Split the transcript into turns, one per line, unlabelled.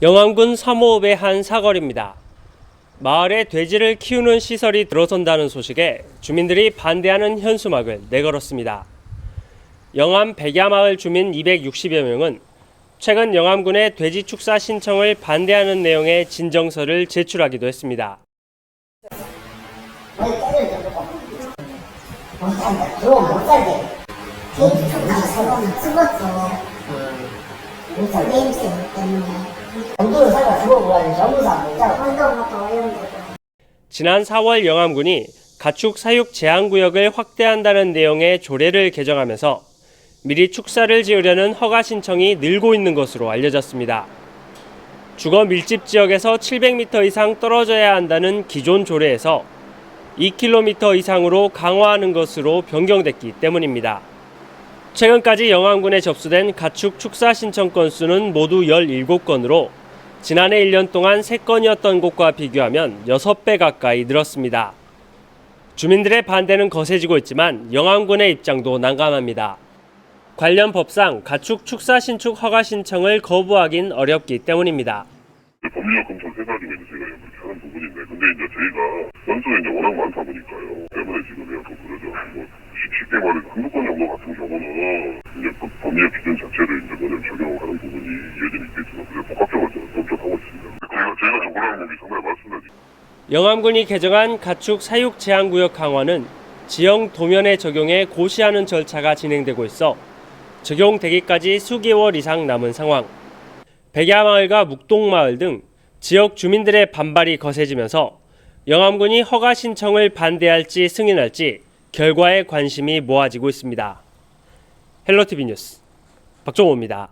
영암군 삼호읍의 한 사거리입니다. 마을에 돼지를 키우는 시설이 들어선다는 소식에 주민들이 반대하는 현수막을 내걸었습니다. 영암 백야마을 주민 260여 명은 최근 영암군의 돼지 축사 신청을 반대하는 내용의 진정서를 제출하기도 했습니다.
죽어버려가지고
지난 4월 영암군이 가축 사육 제한 구역을 확대한다는 내용의 조례를 개정하면서 미리 축사를 지으려는 허가 신청이 늘고 있는 것으로 알려졌습니다. 주거 밀집 지역에서 700m 이상 떨어져야 한다는 기존 조례에서 2km 이상으로 강화하는 것으로 변경됐기 때문입니다. 최근까지 영암군에 접수된 가축 축사 신청 건수는 모두 17건으로 지난해 1년 동안 3건이었던 곳과 비교하면 6배 가까이 늘었습니다. 주민들의 반대는 거세지고 있지만 영암군의 입장도 난감합니다. 관련 법상 가축 축사 신축 허가 신청을 거부하긴 어렵기 때문입니다.
법률 검토를 해가지고 이제 저희가 이렇게 하는 부분인데, 근데 이제 저희가 건수가 이제 워낙 많다 보니까요. 때문에 지금 이렇게 그러 쉽게 말해서 건 정도 같은 경우는 이제 그 법률 기준 자체를 이제 뭐냐면 적용하는 부분이 이어지는 있겠지만, 그게 복합적으로 저는 검토하고 있습니다. 저희가, 저희가 정보라는 법이 상당히 많습니다.
영암군이 개정한 가축 사육 제한 구역 강화는 지형 도면에 적용해 고시하는 절차가 진행되고 있어 적용되기까지 수개월 이상 남은 상황. 백야마을과 묵동마을 등 지역 주민들의 반발이 거세지면서 영암군이 허가 신청을 반대할지 승인할지 결과에 관심이 모아지고 있습니다. 헬로티비 뉴스 박종호입니다.